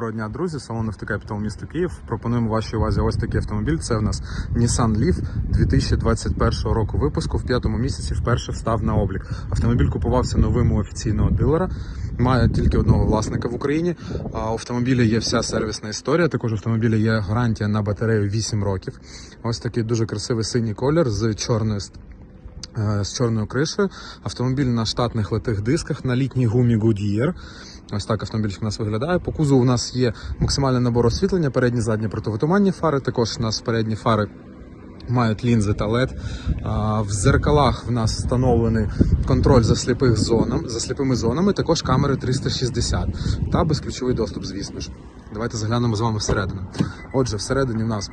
Доброго дня, друзі, салон Автокапітал місто Київ. Пропонуємо вашій увазі ось такий автомобіль. Це в нас Nissan Leaf 2021 року випуску. В п'ятому місяці вперше встав на облік. Автомобіль купувався новим у офіційного дилера. Має тільки одного власника в Україні. А у автомобіля є вся сервісна історія. Також у автомобіля є гарантія на батарею 8 років. Ось такий дуже красивий синій колір з чорною е, з чорною кришею. Автомобіль на штатних литих дисках на літній гумі Goodyear. Ось так автомобільчик у нас виглядає. По кузову у нас є максимальний набор освітлення, передні, задні противотуманні фари. Також у нас передні фари мають лінзи та LED. В зеркалах в нас встановлений контроль за сліпих зонам, за сліпими зонами, також камери 360 та безключовий доступ, звісно ж. Давайте заглянемо з вами всередину. Отже, всередині в нас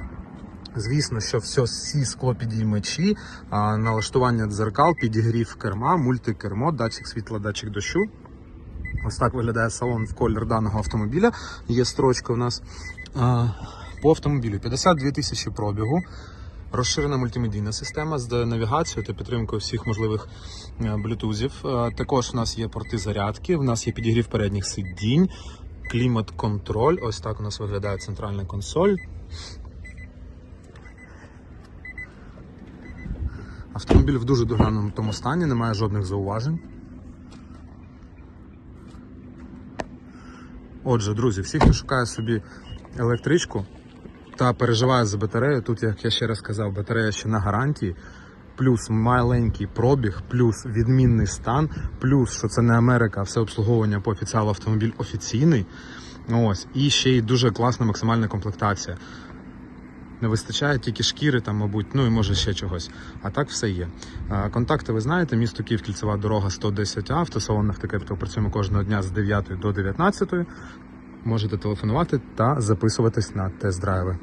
Звісно, що все, всі склопідіймачі, налаштування дзеркал, підігрів керма, мультикермо, датчик світла, датчик дощу. Ось так виглядає салон в колір даного автомобіля. Є строчка у нас по автомобілю 52 тисячі пробігу. Розширена мультимедійна система з навігацією та підтримкою всіх можливих е, блютузів. Е, Також у нас є порти зарядки, у нас є підігрів передніх сидінь, клімат-контроль. Ось так у нас виглядає центральна консоль. Автомобіль в дуже доглянутому тому стані, немає жодних зауважень. Отже, друзі, всі, хто шукає собі електричку та переживає за батарею, тут, як я ще раз казав, батарея ще на гарантії, плюс маленький пробіг, плюс відмінний стан, плюс, що це не Америка, а все обслуговування по офіціалу автомобіль офіційний. Ось, і ще й дуже класна максимальна комплектація. Не вистачає тільки шкіри, там, мабуть, ну і може ще чогось. А так все є. Контакти ви знаєте, місто Київ, кільцева дорога 110А, автосалон то працюємо кожного дня з 9 до 19. Можете телефонувати та записуватись на тест-драйви.